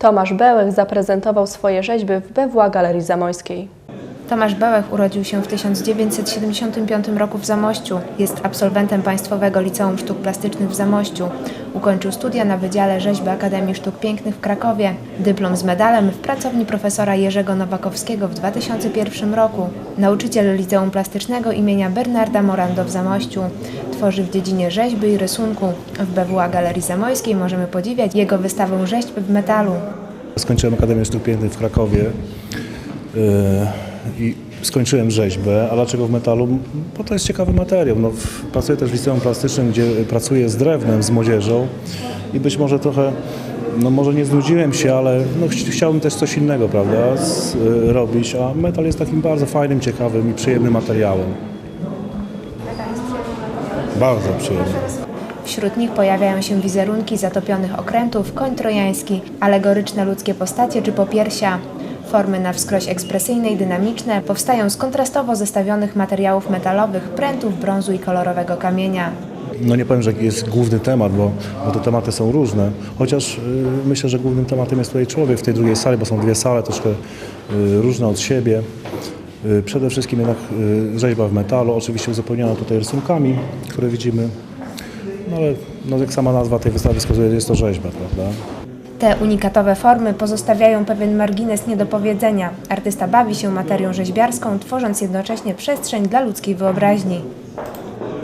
Tomasz Bełech zaprezentował swoje rzeźby w BWA Galerii Zamojskiej. Tomasz Bełech urodził się w 1975 roku w Zamościu. Jest absolwentem Państwowego Liceum Sztuk Plastycznych w Zamościu. Ukończył studia na Wydziale Rzeźby Akademii Sztuk Pięknych w Krakowie. Dyplom z medalem w pracowni profesora Jerzego Nowakowskiego w 2001 roku. Nauczyciel Liceum Plastycznego imienia Bernarda Morando w Zamościu. Tworzy w dziedzinie rzeźby i rysunku. W BWA Galerii Zamojskiej możemy podziwiać jego wystawę rzeźb w metalu. Skończyłem Akademię Sztuk Pięknych w Krakowie yy, i skończyłem rzeźbę. A dlaczego w metalu? Bo to jest ciekawy materiał. No, pracuję też w liceum plastycznym, gdzie pracuję z drewnem, z młodzieżą i być może trochę, no może nie znudziłem się, ale no, ch- chciałbym też coś innego, prawda, z, y, robić, a metal jest takim bardzo fajnym, ciekawym i przyjemnym materiałem. Bardzo przyjemny. Wśród nich pojawiają się wizerunki zatopionych okrętów, koń trojański, alegoryczne ludzkie postacie czy popiersia. Formy na wskroś ekspresyjne i dynamiczne powstają z kontrastowo zestawionych materiałów metalowych, prętów, brązu i kolorowego kamienia. No nie powiem, że jest główny temat, bo, bo te tematy są różne, chociaż y, myślę, że głównym tematem jest tutaj człowiek w tej drugiej sali, bo są dwie sale troszkę y, różne od siebie. Y, przede wszystkim jednak rzeźba w metalu, oczywiście uzupełniona tutaj rysunkami, które widzimy, no ale no, jak sama nazwa tej wystawy wskazuje, jest to rzeźba, prawda? Te unikatowe formy pozostawiają pewien margines niedopowiedzenia. Artysta bawi się materią rzeźbiarską, tworząc jednocześnie przestrzeń dla ludzkiej wyobraźni.